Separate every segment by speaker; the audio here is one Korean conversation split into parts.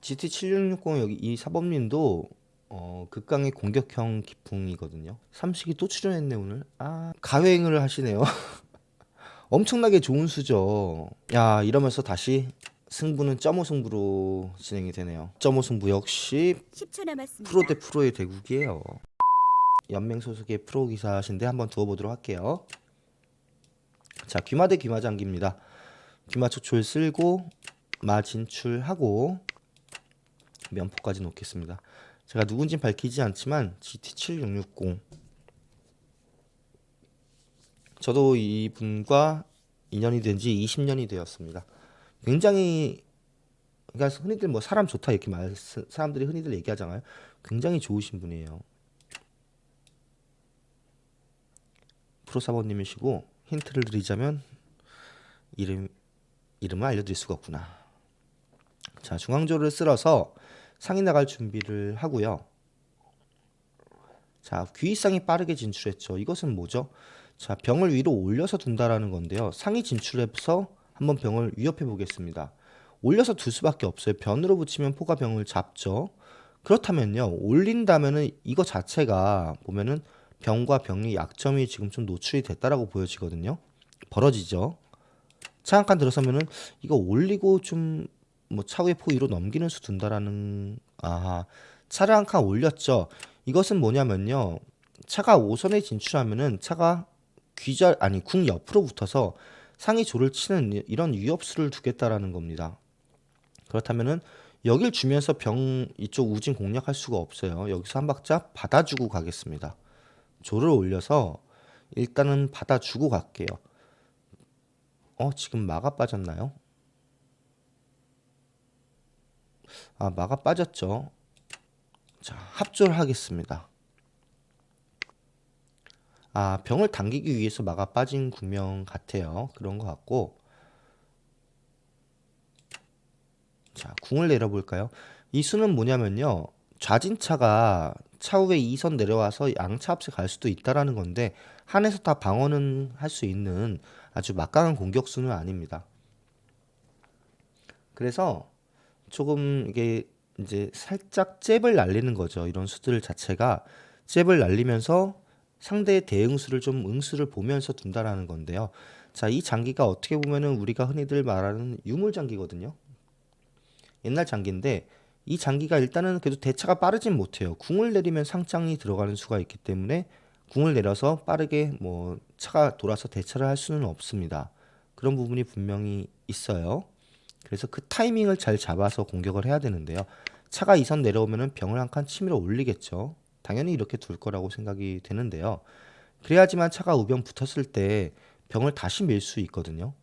Speaker 1: GT7660 여기 이 사범님도 어, 극강의 공격형 기풍이거든요. 삼식이 또 출연했네 오늘. 아 가회행을 하시네요. 엄청나게 좋은 수죠. 야 이러면서 다시 승부는 점오 승부로 진행이 되네요. 점오 승부 역시
Speaker 2: 10초 남았습니다.
Speaker 1: 프로 대 프로의 대국이에요. 연맹 소속의 프로 기사신데 한번 두어보도록 할게요. 자, 귀마 대 귀마 장기입니다. 귀마 초초를 쓸고 마 진출하고 면포까지 놓겠습니다. 제가 누군지 밝히지 않지만 GT7660 저도 이분과 인연이 된 지 20년이 되었습니다. 굉장히 그러니까 흔히들 뭐 사람 좋다 이렇게 말 사람들이 흔히들 얘기하잖아요. 굉장히 좋으신 분이에요. 프로 사모님이시고 힌트를 드리자면 이름 이름을 알려드릴 수가 없구나. 자 중앙조를 쓸어서 상이 나갈 준비를 하고요. 자 귀상이 빠르게 진출했죠. 이것은 뭐죠? 자 병을 위로 올려서 둔다라는 건데요. 상이 진출해서 한번 병을 위협해 보겠습니다. 올려서 둘 수밖에 없어요. 변으로 붙이면 포가 병을 잡죠. 그렇다면요. 올린다면은 이거 자체가 보면은 병과 병의 약점이 지금 좀 노출이 됐다라고 보여지거든요. 벌어지죠. 차한칸 들어서면은 이거 올리고 좀 뭐 차후에 포 위로 넘기는 수 둔다라는 아하 차를 한 칸 올렸죠. 이것은 뭐냐면요. 차가 5선에 진출하면은 차가 귀절 아니 궁 옆으로 붙어서 상위 조를 치는 이- 이런 위협수를 두겠다라는 겁니다. 그렇다면은 여길 주면서 병 이쪽 우진 공략할 수가 없어요. 여기서 한 박자 받아주고 가겠습니다. 조를 올려서 일단은 받아주고 갈게요. 어, 지금 마가 빠졌나요? 아, 마가 빠졌죠. 자, 합조를 하겠습니다. 아, 병을 당기기 위해서 마가 빠진 국면 같아요. 그런 것 같고. 자, 궁을 내려볼까요? 이 수는 뭐냐면요. 좌진차가 차후에 2선 내려와서 양차 앞에 갈 수도 있다라는 건데 한에서 다 방어는 할 수 있는 아주 막강한 공격수는 아닙니다. 그래서 조금 이게 이제 살짝 잽을 날리는 거죠. 이런 수들 자체가 잽을 날리면서 상대의 대응수를 좀 응수를 보면서 둔다라는 건데요. 자, 이 장기가 어떻게 보면은 우리가 흔히들 말하는 유물 장기거든요. 옛날 장기인데 이 장기가 일단은 그래도 대차가 빠르진 못해요. 궁을 내리면 상장이 들어가는 수가 있기 때문에 궁을 내려서 빠르게 뭐 차가 돌아서 대차를 할 수는 없습니다. 그런 부분이 분명히 있어요. 그래서 그 타이밍을 잘 잡아서 공격을 해야 되는데요. 차가 2선 내려오면은 병을 한 칸 치밀어 올리겠죠. 당연히 이렇게 둘 거라고 생각이 되는데요. 그래야지만 차가 우변 붙었을 때 병을 다시 밀 수 있거든요.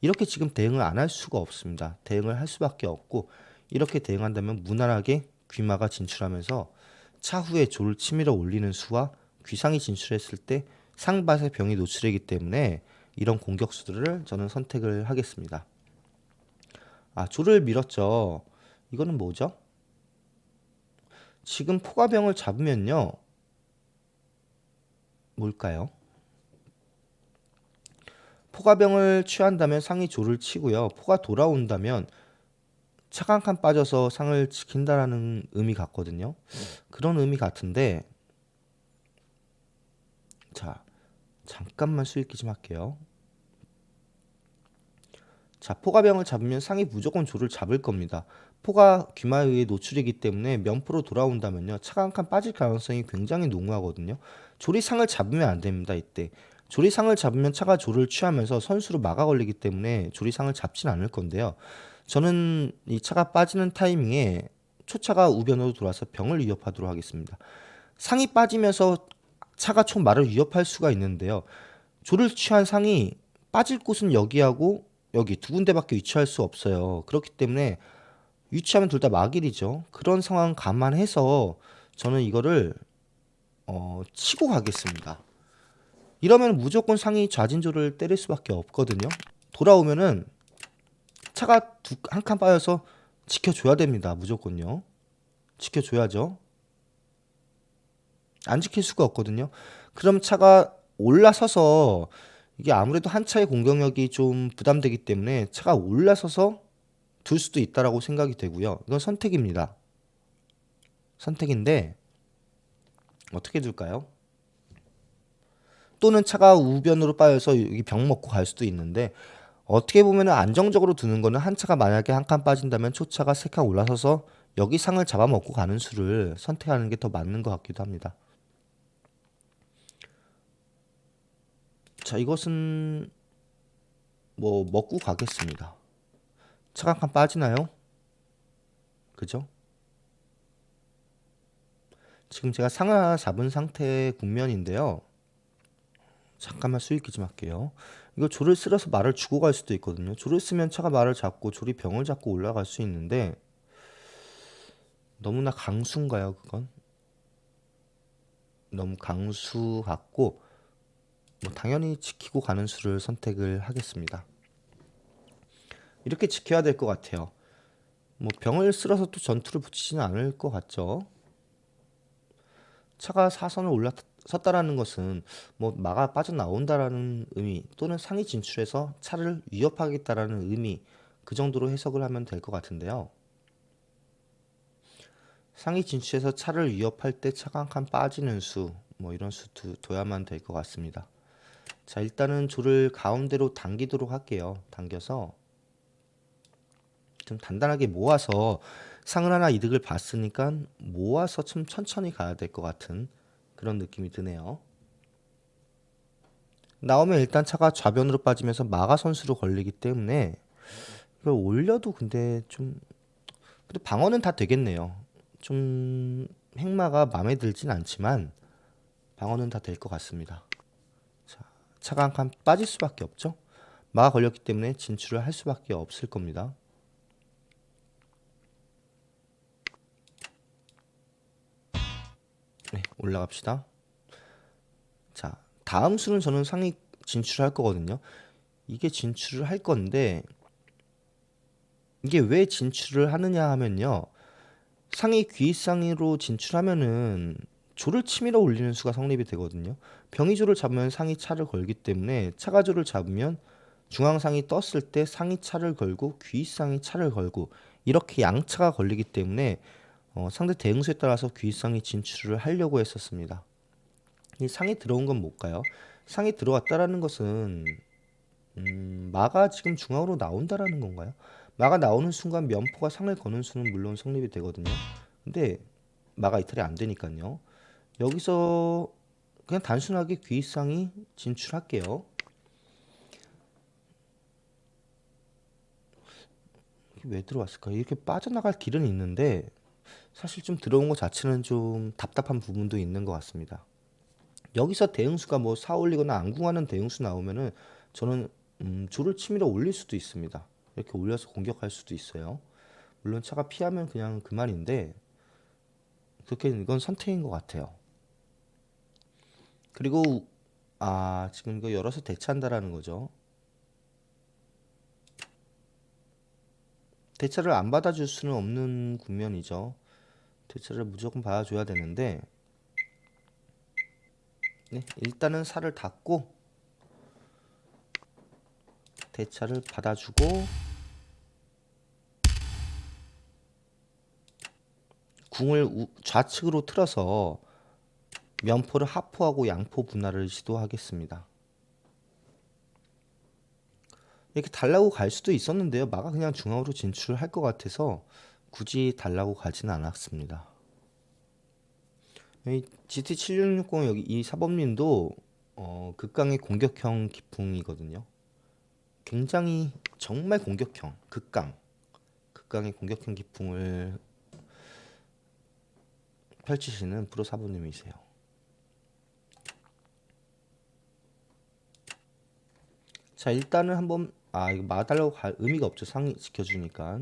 Speaker 1: 이렇게 지금 대응을 안 할 수가 없습니다. 대응을 할 수밖에 없고 이렇게 대응한다면 무난하게 귀마가 진출하면서 차후에 조를 치밀어 올리는 수와 귀상이 진출했을 때 상밭의 병이 노출이기 때문에 이런 공격수들을 저는 선택을 하겠습니다. 아, 조를 밀었죠. 이거는 뭐죠? 지금 포가병을 잡으면요. 뭘까요? 포가병을 취한다면 상이 조를 치고요. 포가 돌아온다면 차가 한칸 빠져서 상을 지킨다라는 의미 같거든요. 그런 의미 같은데 자 잠깐만 수익기 좀 할게요. 자 포가병을 잡으면 상이 무조건 조를 잡을 겁니다. 포가 귀마에 의해 노출이기 때문에 면포로 돌아온다면요 차가 한 칸 빠질 가능성이 굉장히 농후하거든요. 조리 상을 잡으면 안 됩니다 이때. 조리상을 잡으면 차가 조를 취하면서 선수로 막아 걸리기 때문에 조리상을 잡진 않을 건데요. 저는 이 차가 빠지는 타이밍에 초차가 우변으로 돌아서 병을 위협하도록 하겠습니다. 상이 빠지면서 차가 총 말을 위협할 수가 있는데요. 조를 취한 상이 빠질 곳은 여기하고 여기 두 군데밖에 위치할 수 없어요. 그렇기 때문에 위치하면 둘 다 막일이죠. 그런 상황 감안해서 저는 이거를 어, 치고 가겠습니다. 이러면 무조건 상이 좌진조를 때릴 수밖에 없거든요. 돌아오면은 차가 한 칸 빠져서 지켜줘야 됩니다. 무조건요. 지켜줘야죠. 안 지킬 수가 없거든요. 그럼 차가 올라서서 이게 아무래도 한 차의 공격력이 좀 부담되기 때문에 차가 올라서서 둘 수도 있다라고 생각이 되고요. 이건 선택입니다. 선택인데 어떻게 둘까요? 또는 차가 우변으로 빠져서 여기 병 먹고 갈 수도 있는데 어떻게 보면 안정적으로 두는 거는 한 차가 만약에 한 칸 빠진다면 초차가 세 칸 올라서서 여기 상을 잡아먹고 가는 수를 선택하는 게 더 맞는 것 같기도 합니다. 자, 이것은 뭐 먹고 가겠습니다. 차가 한칸 빠지나요? 그죠? 지금 제가 상을 하나 잡은 상태의 국면인데요. 잠깐만 수익기 좀 할게요. 이거 조를 쓸어서 말을 주고 갈 수도 있거든요. 조를 쓰면 차가 말을 잡고 조리 병을 잡고 올라갈 수 있는데 너무나 강수인가요, 그건? 너무 강수 같고 뭐 당연히 지키고 가는 수를 선택을 하겠습니다. 이렇게 지켜야 될 것 같아요. 뭐 병을 쓸어서 또 전투를 붙이지는 않을 것 같죠. 차가 사선을 올라섰다라는 것은 뭐 마가 빠져나온다라는 의미 또는 상위 진출해서 차를 위협하겠다라는 의미 그 정도로 해석을 하면 될 것 같은데요. 상위 진출해서 차를 위협할 때 차가 한 칸 빠지는 수 뭐 이런 수 두, 둬야만 될 것 같습니다. 자 일단은 조를 가운데로 당기도록 할게요. 당겨서 좀 단단하게 모아서 상을 하나 이득을 봤으니까 모아서 좀 천천히 가야 될 것 같은 그런 느낌이 드네요. 나오면 일단 차가 좌변으로 빠지면서 마가 선수로 걸리기 때문에 이걸 올려도 근데 좀 그래도 방어는 다 되겠네요. 좀 행마가 마음에 들진 않지만 방어는 다 될 것 같습니다. 자, 차가 한 칸 빠질 수밖에 없죠. 마가 걸렸기 때문에 진출을 할 수밖에 없을 겁니다. 네, 올라갑시다. 자, 다음 수는 저는 상위 진출할 거거든요. 이게 진출을 할 건데 이게 왜 진출을 하느냐 하면요. 상위 귀상위로 진출하면은 조를 치밀어 올리는 수가 성립이 되거든요. 병이 조를 잡으면 상위 차를 걸기 때문에 차가 조를 잡으면 중앙상이 떴을 때 상위 차를 걸고 귀상이 차를 걸고 이렇게 양차가 걸리기 때문에 어, 상대 대응수에 따라서 귀상이 진출을 하려고 했었습니다. 이 상이 들어온 건 뭘까요? 상이 들어왔다라는 것은 음, 마가 지금 중앙으로 나온다라는 건가요? 마가 나오는 순간 면포가 상을 거는 수는 물론 성립이 되거든요. 근데 마가 이탈이 안 되니까요. 여기서 그냥 단순하게 귀상이 진출할게요. 왜 들어왔을까요? 이렇게 빠져나갈 길은 있는데 사실 좀 들어온 것 자체는 좀 답답한 부분도 있는 것 같습니다. 여기서 대응수가 뭐 사 올리거나 안궁하는 대응수 나오면은 저는 음, 조를 치밀어 올릴 수도 있습니다. 이렇게 올려서 공격할 수도 있어요. 물론 차가 피하면 그냥 그만인데 그렇게 이건 선택인 것 같아요. 그리고 아 지금 이거 열어서 대차한다라는 거죠. 대차를 안 받아줄 수는 없는 국면이죠. 대차를 무조건 받아줘야 되는데 네, 일단은 살을 닫고 대차를 받아주고 궁을 우, 좌측으로 틀어서 면포를 하포하고 양포 분할을 시도하겠습니다. 이렇게 달라고 갈 수도 있었는데요. 마가 그냥 중앙으로 진출을 할것 같아서 굳이 달라고 가지는 않았습니다. 이 GT7660 여기 이 사범님도 어, 극강의 공격형 기풍이거든요. 굉장히 정말 공격형, 극강, 극강의 공격형 기풍을 펼치시는 프로 사부님이세요. 자 일단은 한번 아 이거 마달라고 갈 의미가 없죠 상위 지켜주니까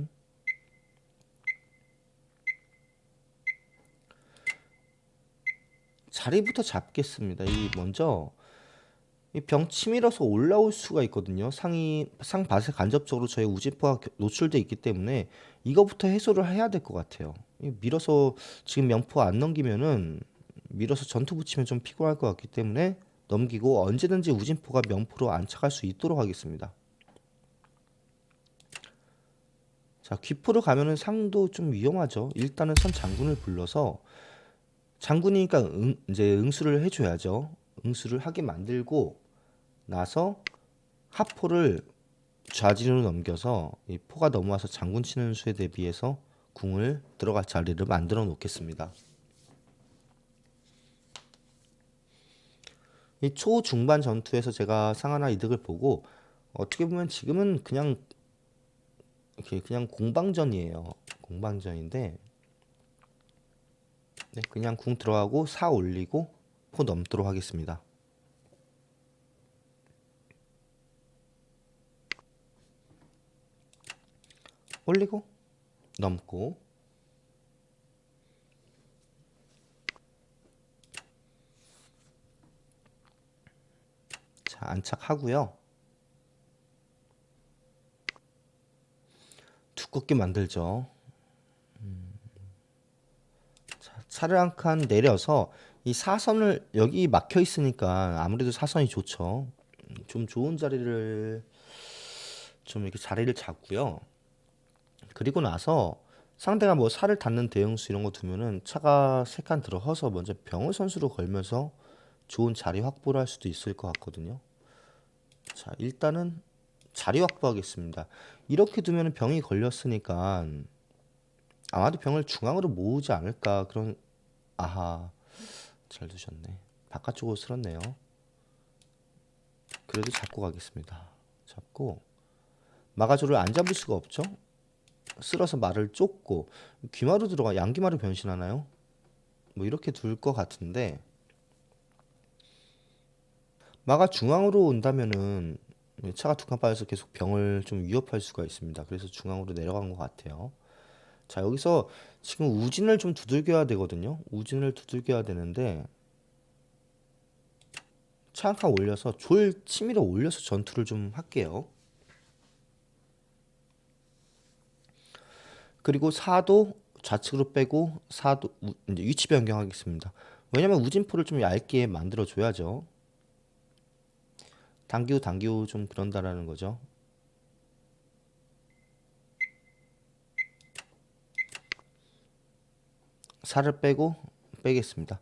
Speaker 1: 자리부터 잡겠습니다. 이 먼저 이병 치밀어서 올라올 수가 있거든요. 상이 상밭에 간접적으로 저희 우지포가 노출돼 있기 때문에 이거부터 해소를 해야 될 것 같아요. 밀어서 지금 명포 안 넘기면은 밀어서 전투 붙이면 좀 피곤할 것 같기 때문에 넘기고 언제든지 우진포가 명포로 안착할 수 있도록 하겠습니다. 자, 귀포로 가면은 상도 좀 위험하죠. 일단은 선 장군을 불러서 장군이니까 응, 이제 응수를 해줘야죠. 응수를 하게 만들고 나서 하포를 좌진으로 넘겨서 이 포가 넘어와서 장군 치는 수에 대비해서 궁을 들어갈 자리를 만들어 놓겠습니다. 이 초중반 전투에서 제가 상하나 이득을 보고 어떻게 보면 지금은 그냥 이렇게 그냥 공방전이에요. 공방전인데 네, 그냥 궁 들어가고 사 올리고 포 넘도록 하겠습니다. 올리고 넘고 안착하고요. 두껍게 만들죠. 음. 자, 차를 한 칸 내려서 이 사선을 여기 막혀 있으니까 아무래도 사선이 좋죠. 음, 좀 좋은 자리를 좀 이렇게 자리를 잡고요. 그리고 나서 상대가 뭐 살을 닿는 대형수 이런 거 두면은 차가 세 칸 들어서서 먼저 병을 선수로 걸면서 좋은 자리 확보를 할 수도 있을 것 같거든요. 자, 일단은 자리 확보하겠습니다. 이렇게 두면 병이 걸렸으니까 아마도 병을 중앙으로 모으지 않을까 그런 아하 잘 두셨네. 바깥쪽으로 쓸었네요. 그래도 잡고 가겠습니다. 잡고 마가조를 안 잡을 수가 없죠. 쓸어서 말을 쫓고 귀마로 들어가 양귀마로 변신하나요? 뭐 이렇게 둘 것 같은데 마가 중앙으로 온다면은 차가 두 칸 빠져서 계속 병을 좀 위협할 수가 있습니다. 그래서 중앙으로 내려간 것 같아요. 자 여기서 지금 우진을 좀 두들겨야 되거든요. 우진을 두들겨야 되는데 차 한 칸 올려서 졸 치밀어 올려서 전투를 좀 할게요. 그리고 사도 좌측으로 빼고 사도 우, 이제 위치 변경하겠습니다. 왜냐면 우진포를 좀 얇게 만들어 줘야죠. 당기후 당기후 좀 그런다라는 거죠. 살을 빼고 빼겠습니다.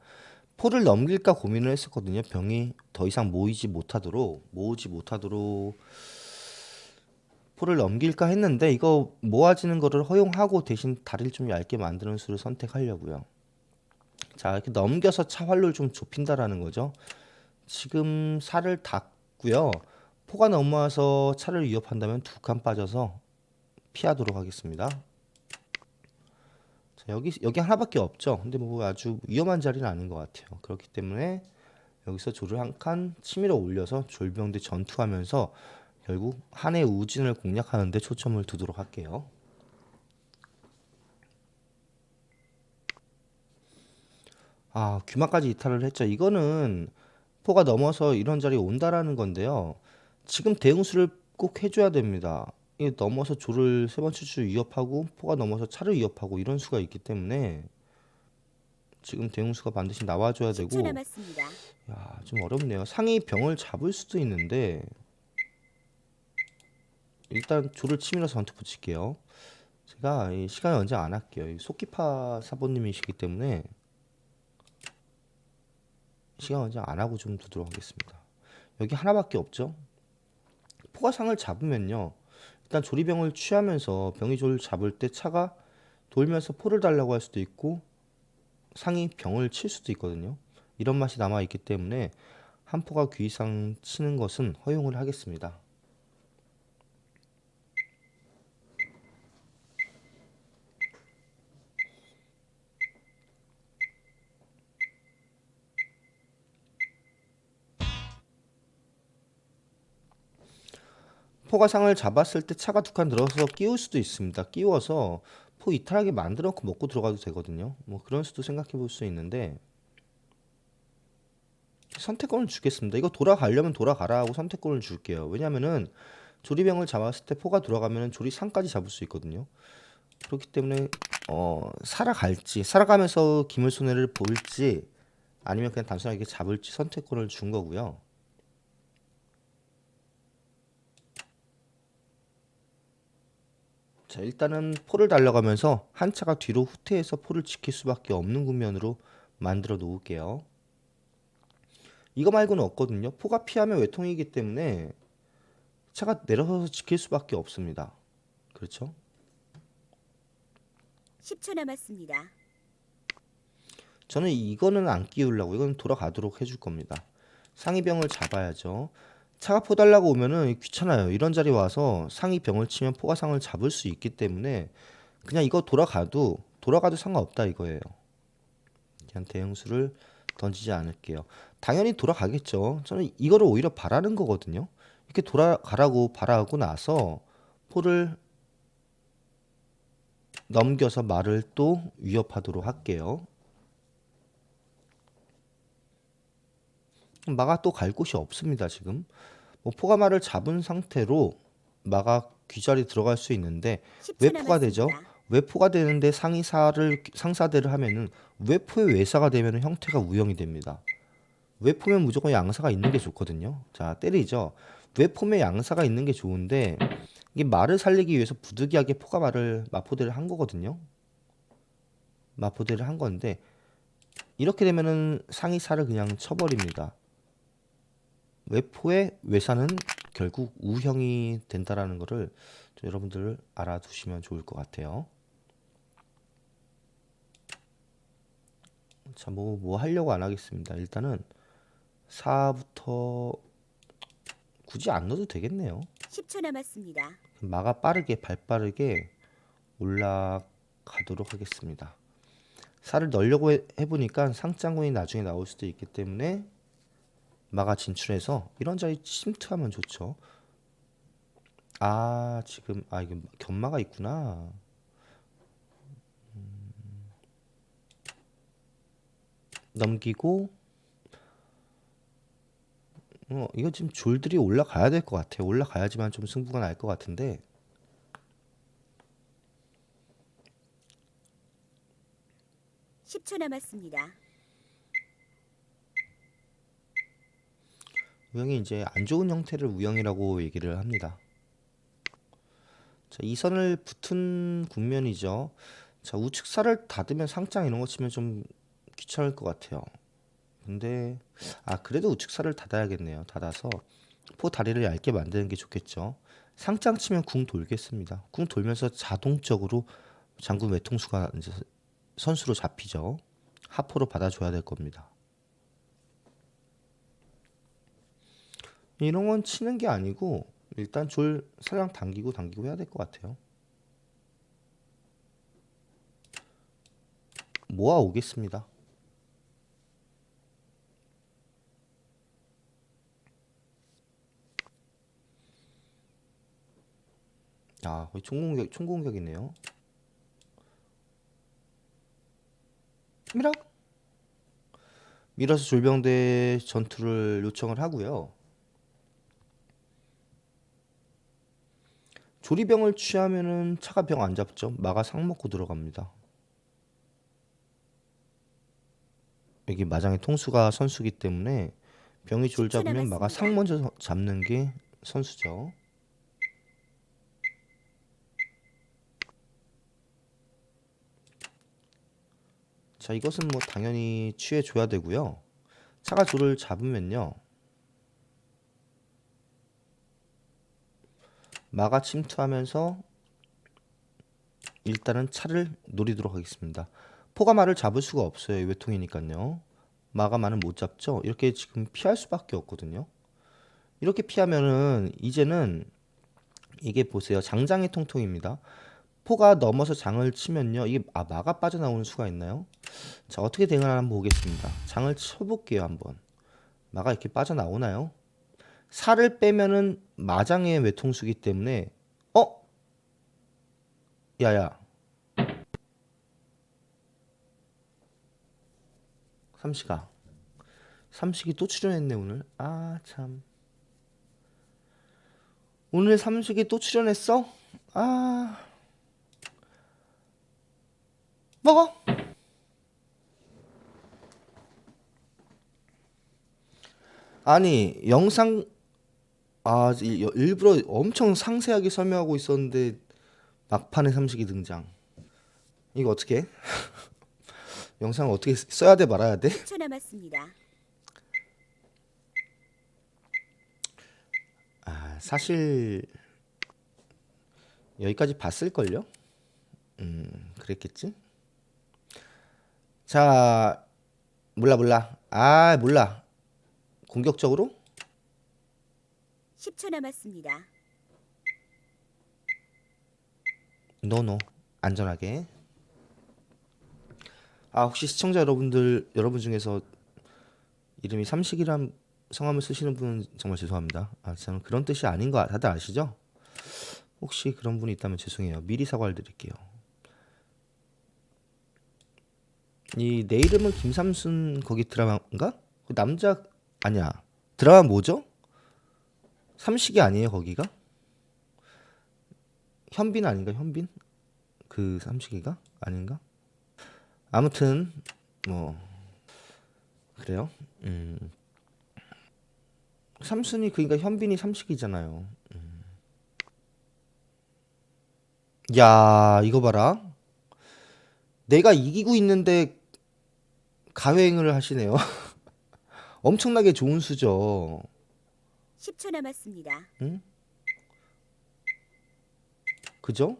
Speaker 1: 포를 넘길까 고민을 했었거든요. 병이 더 이상 모이지 못하도록 모으지 못하도록 포를 넘길까 했는데 이거 모아지는 거를 허용하고 대신 다리를 좀 얇게 만드는 수를 선택하려고요. 자 이렇게 넘겨서 차활로를 좀 좁힌다라는 거죠. 지금 살을 닫고요. 포가 넘어와서 차를 위협한다면 두 칸 빠져서 피하도록 하겠습니다. 자, 여기 여기 하나밖에 없죠. 근데 뭐 아주 위험한 자리는 아닌 것 같아요. 그렇기 때문에 여기서 조를 한 칸 치밀어 올려서 졸병대 전투하면서 결국 한해 우진을 공략하는 데 초점을 두도록 할게요. 아, 규마까지 이탈을 했죠. 이거는 포가 넘어서 이런 자리에 온다라는 건데요. 지금 대응수를 꼭 해줘야 됩니다. 이 넘어서 조를 세 번째 줄 위협하고 포가 넘어서 차를 위협하고 이런 수가 있기 때문에 지금 대응수가 반드시 나와줘야 되고
Speaker 2: 10초 남았습니다.
Speaker 1: 야, 좀 어렵네요. 상위 병을 잡을 수도 있는데 일단 조를 치밀어서 전투 붙일게요. 제가 이 시간을 언제 안 할게요. 이 속기파 사모님이시기 때문에 시간 언제 안 하고 좀 두도록 하겠습니다. 여기 하나밖에 없죠. 포가상을 잡으면요. 일단 조리병을 취하면서 병이 조를 잡을 때 차가 돌면서 포를 달라고 할 수도 있고 상이 병을 칠 수도 있거든요. 이런 맛이 남아 있기 때문에 한 포가 귀 이상 치는 것은 허용을 하겠습니다. 포가 상을 잡았을 때 차가 두 칸 들어서 끼울 수도 있습니다. 끼워서 포 이탈하게 만들어 놓고 먹고 들어가도 되거든요. 뭐 그런 수도 생각해 볼 수 있는데 선택권을 주겠습니다. 이거 돌아가려면 돌아가라 하고 선택권을 줄게요. 왜냐면은 조리병을 잡았을 때 포가 돌아가면은 조리 상까지 잡을 수 있거든요. 그렇기 때문에 어 살아갈지 살아가면서 기물 손해를 볼지 아니면 그냥 단순하게 잡을지 선택권을 준 거고요. 자 자, 일단은 포를 달려가면서 한 차가 뒤로 후퇴해서 포를 지킬 수밖에 없는 국면으로 만들어 놓을게요. 이거 말고는 없거든요. 포가 피하면 외통이기 때문에 차가 내려서서 지킬 수밖에 없습니다. 그렇죠?
Speaker 2: 10초 남았습니다.
Speaker 1: 저는 이거는 안 끼우려고 이건 돌아가도록 해줄 겁니다. 상위병을 잡아야죠. 차가 포 달라고 오면은 귀찮아요. 이런 자리 와서 상위 병을 치면 포가상을 잡을 수 있기 때문에 그냥 이거 돌아가도 돌아가도 상관없다 이거예요. 그냥 대형수를 던지지 않을게요. 당연히 돌아가겠죠. 저는 이거를 오히려 바라는 거거든요. 이렇게 돌아가라고 바라고 나서 포를 넘겨서 말을 또 위협하도록 할게요. 마가 또 갈 곳이 없습니다 지금 뭐 포가마를 잡은 상태로 마가 귀자리 들어갈 수 있는데
Speaker 2: 10초
Speaker 1: 왜 포가 되죠?
Speaker 2: 남았습니다.
Speaker 1: 왜 포가 되는데 상이사를 상사대를 하면은 왜 포의 외사가 되면은 형태가 우형이 됩니다. 왜 포면 무조건 양사가 있는 게 좋거든요. 자 때리죠. 왜 포면 양사가 있는 게 좋은데 이게 말을 살리기 위해서 부득이하게 포가 말을 마포대를 한 거거든요. 마포대를 한 건데 이렇게 되면은 상이사를 그냥 쳐버립니다. 외포의 외사는 결국 우형이 된다라는 좀 여러분들 알아두시면 좋을 것 같아요. 자, 뭐, 뭐 하려고 안 하겠습니다. 일단은 4부터 굳이 안 넣어도 되겠네요.
Speaker 2: 10초 남았습니다.
Speaker 1: 마가 빠르게, 발 빠르게 올라가도록 하겠습니다. 살을 넣으려고 해, 해보니까 상장군이 나중에 나올 수도 있기 때문에 마가 진출해서 이런 자리 침투하면 좋죠. 아, 지금 아 이게 견마가 있구나. 음, 넘기고 어, 이거 지금 졸들이 올라가야 될 것 같아요. 올라가야지만 좀 승부가 날 것 같은데
Speaker 2: 10초 남았습니다.
Speaker 1: 우영이 이제 안 좋은 형태를 우영이라고 얘기를 합니다. 자, 이 선을 붙은 국면이죠. 자, 우측살을 닫으면 상장 이런 거 치면 좀 귀찮을 것 같아요. 근데 아 그래도 우측살을 닫아야겠네요. 닫아서 포 다리를 얇게 만드는 게 좋겠죠. 상장 치면 궁 돌겠습니다. 궁 돌면서 자동적으로 장군 외통수가 이제 선수로 잡히죠. 하포로 받아줘야 될 겁니다. 이런 건 치는 게 아니고 일단 졸 살랑 당기고 당기고 해야 될 것 같아요. 모아 오겠습니다. 아, 거의 총공격 총공격이네요. 미락 밀어서 졸병대 전투를 요청을 하고요. 조리병을 취하면은 차가 병 안 잡죠. 마가 상 먹고 들어갑니다. 여기 마장의 통수가 선수기 때문에 병이 졸
Speaker 2: 10초
Speaker 1: 잡으면 마가 상. 먼저 서- 잡는 게 선수죠. 자, 이것은 뭐 당연히 취해 줘야 되고요. 차가 조를 잡으면요. 마가 침투하면서 일단은 차를 노리도록 하겠습니다. 포가 말을 잡을 수가 없어요. 이 외통이니까요. 마가 말은 못 잡죠. 이렇게 지금 피할 수밖에 없거든요. 이렇게 피하면은 이제는 이게 보세요. 장장의 통통입니다. 포가 넘어서 장을 치면요. 이게 아 마가 빠져나오는 수가 있나요? 자 어떻게 대응을 한번 보겠습니다. 장을 쳐볼게요 한번. 마가 이렇게 빠져나오나요? 살을 빼면은 마장의 외통수기 때문에 어? 야야. 삼식아. 삼식이 또 출연했네 오늘. 아 참. 오늘 삼식이 또 출연했어? 아. 먹어. 아니 영상 아 이- 일부러 엄청 상세하게 설명하고 있었는데 막판에 삼식이 등장. 이거 어떻게? 해? 영상 어떻게 쓰- 써야 돼 말아야 돼?
Speaker 2: 10초 남았습니다.
Speaker 1: 아, 사실 여기까지 봤을 걸요? 음, 그랬겠지? 자, 몰라 몰라. 아, 몰라. 공격적으로?
Speaker 2: 10초 남았습니다.
Speaker 1: 노노. 안전하게. 아, 혹시 시청자 여러분들 여러분 중에서 이름이 삼식이란 성함을 쓰시는 분은 정말 죄송합니다. 아, 저는 그런 뜻이 아닌 거 다들 아시죠? 혹시 그런 분이 있다면 죄송해요. 미리 사과를 드릴게요. 이 내 이름은 김삼순 거기 드라마인가? 그 남자 아니야. 드라마 뭐죠? 삼식이 아니에요 거기가? 현빈 아닌가 현빈? 그 삼식이가 아닌가? 아무튼 뭐 그래요. 음. 삼순이 그러니까 현빈이 삼식이잖아요. 음. 야 이거 봐라. 내가 이기고 있는데 가회행을 하시네요. 엄청나게 좋은 수죠.
Speaker 2: 10초 남았습니다.
Speaker 1: 그죠?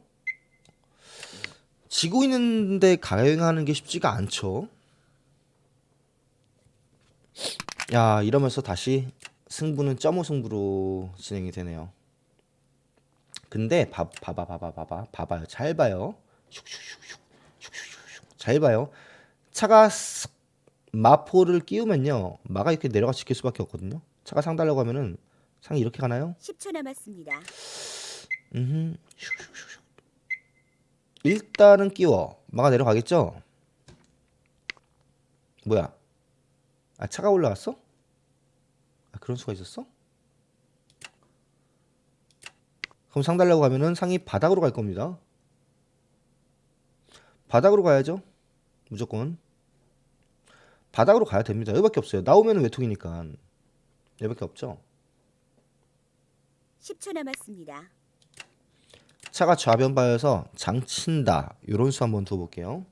Speaker 1: 지고 있는데 가행하는 게 쉽지가 않죠. 야, 이러면서 다시 승부는 점오 승부로 진행이 되네요. 근데 봐, 봐봐, 봐봐, 봐봐, 봐봐요. 잘 봐요. 슉슉슉슉, 슉슉슉슉. 잘 봐요. 차가 쓱 마포를 끼우면요, 마가 이렇게 내려가 지킬 수밖에 없거든요. 차가 상 달라고 하면은 상이 이렇게 가나요?
Speaker 2: 10초 남았습니다.
Speaker 1: 슉슉슉슉. 일단은 끼워. 마가 내려가겠죠? 뭐야? 아 차가 올라갔어? 아 그런 수가 있었어? 그럼 상 달라고 하면은 상이 바닥으로 갈 겁니다. 바닥으로 가야죠. 무조건. 바닥으로 가야 됩니다. 여기밖에 없어요. 나오면은 외통이니까. 여기밖에 없죠.
Speaker 2: 10초 남았습니다.
Speaker 1: 차가 좌변 바여서 장친다. 요런 수 한번 두어볼게요.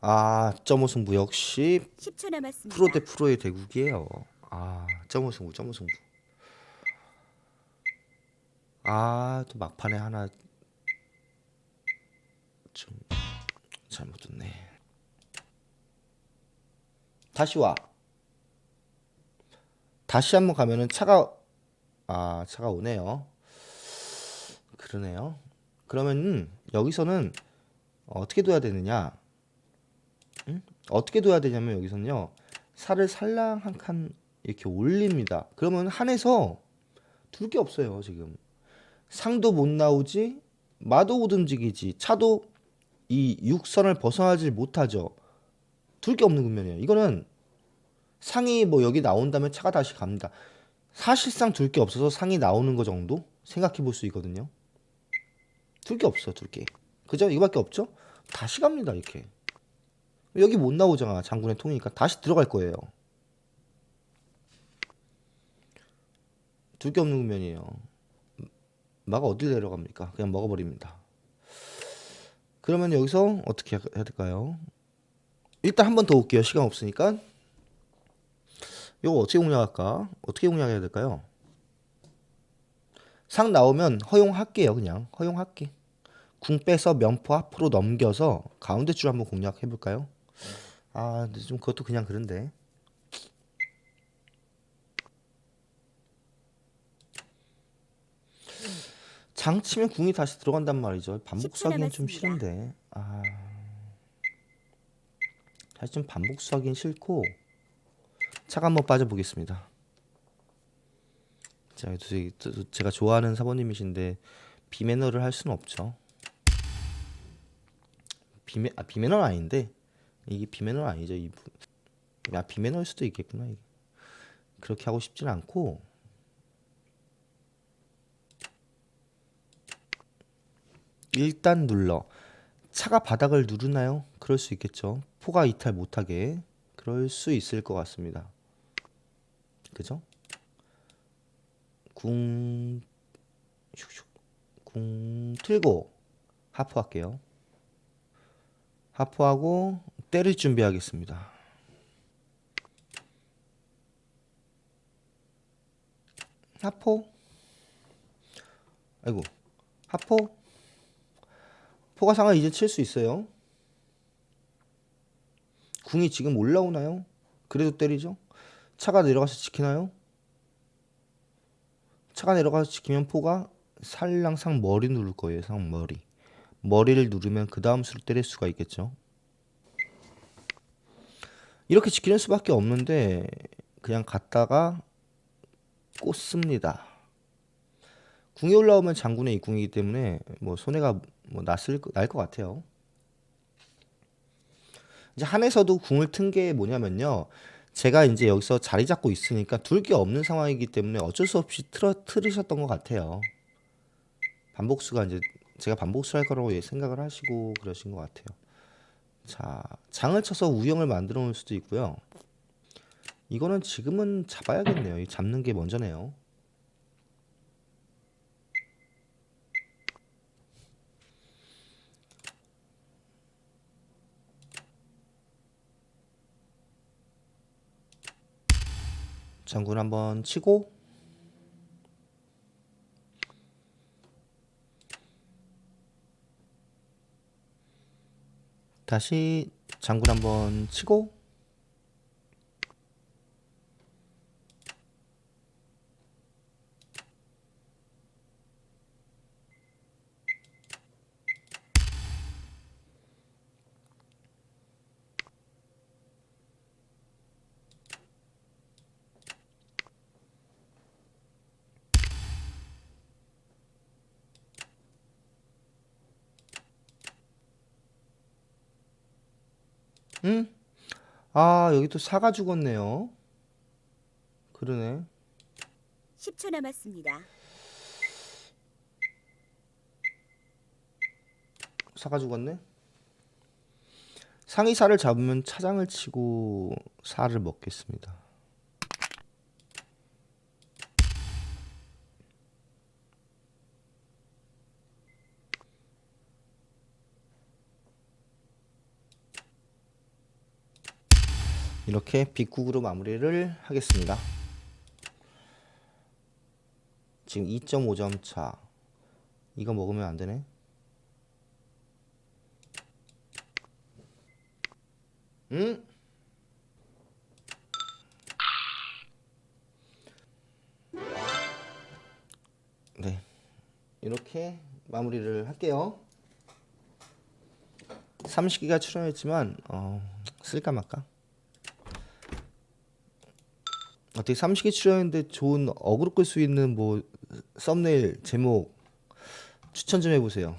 Speaker 1: 아, 점오 승부 역시
Speaker 2: 10초 남았습니다.
Speaker 1: 프로 대 프로의 대국이에요. 아, 점오 승부, 점오 승부. 아, 또 막판에 하나 좀 잘못 뒀네. 다시 와. 다시 한번 가면은 차가 아, 차가 오네요. 그러네요. 그러면 여기서는 어떻게 둬야 되느냐? 응? 어떻게 둬야 되냐면 여기서는요. 살을 살랑 한 칸 이렇게 올립니다. 그러면 한에서 둘 게 없어요, 지금. 상도 못 나오지, 마도 못 움직이지, 차도 이 육선을 벗어나지 못하죠. 둘 게 없는 국면이에요. 이거는 상이 뭐 여기 나온다면 차가 다시 갑니다. 사실상 둘 게 없어서 상이 나오는 거 정도 생각해 볼 수 있거든요. 둘 게 없어, 둘 게. 그죠? 이거밖에 없죠? 다시 갑니다, 이렇게. 여기 못 나오잖아, 장군의 통이니까 다시 들어갈 거예요. 둘 게 없는 국면이에요. 마가 어딜 내려갑니까? 그냥 먹어버립니다. 그러면 여기서 어떻게 해야 될까요? 일단 한 번 더 올게요. 시간 없으니까. 이거 어떻게 공략할까? 어떻게 공략해야 될까요? 상 나오면 허용할게요, 그냥. 허용할게. 궁 빼서 면포 앞으로 넘겨서 가운데 줄 한번 공략해 볼까요? 아, 근데 좀 그것도 그냥 그런데. 장 치면 궁이 다시 들어간단 말이죠. 반복수하기는 좀. 싫은데. 아. 사실 좀 반복수하기는 싫고 차가 한번 빠져보겠습니다. 자, 제가 좋아하는 사모님이신데 비매너를 할 수는 없죠. 비매 아 비매너는 아닌데 이게 비매너는 아니죠. 이 부- 아 비매너일 수도 있겠구나. 이게. 그렇게 하고 싶진 않고 일단 눌러 차가 바닥을 누르나요? 그럴 수 있겠죠. 포가 이탈 못하게 그럴 수 있을 것 같습니다. 그죠? 궁궁 틀고 하프 할게요. 하프하고 때릴 준비하겠습니다. 하포 아이고 하포 포가상을 이제 칠 수 있어요. 궁이 지금 올라오나요? 그래도 때리죠. 차가 내려가서 지키나요? 차가 내려가서 지키면 포가 살랑 상 머리 누를 거예요. 상 머리. 머리를 누르면 그 다음 수를 때릴 수가 있겠죠. 이렇게 지키는 수밖에 없는데 그냥 갔다가 꽂습니다. 궁이 올라오면 장군의 이궁이기 때문에 뭐 손해가 뭐 났을 날것 같아요. 이제 한에서도 궁을 튼 게 뭐냐면요. 제가 이제 여기서 자리 잡고 있으니까 둘 게 없는 상황이기 때문에 어쩔 수 없이 틀어 틀으셨던 것 같아요. 반복수가 이제 제가 반복수 할 거라고 생각을 하시고 그러신 것 같아요. 자, 장을 쳐서 우영을 만들어 놓을 수도 있고요. 이거는 지금은 잡아야겠네요. 이 잡는 게 먼저네요. 장군 한번 치고. 다시 장군 한번 치고 응? 아, 여기 또 사가 죽었네요. 그러네.
Speaker 2: 10초 남았습니다.
Speaker 1: 사가 죽었네. 살을 잡으면 차장을 치고 살을 먹겠습니다. 이렇게 빅국으로 마무리를 하겠습니다. 지금 2.5점 차. 이거 먹으면 안 되네. 응? 네. 이렇게 마무리를 할게요. 30기가 출연했지만 어, 쓸까 말까? 어떻게 30기 출연했는데 좋은 어그로 끌 수 있는 뭐 썸네일 제목 추천 좀 해보세요.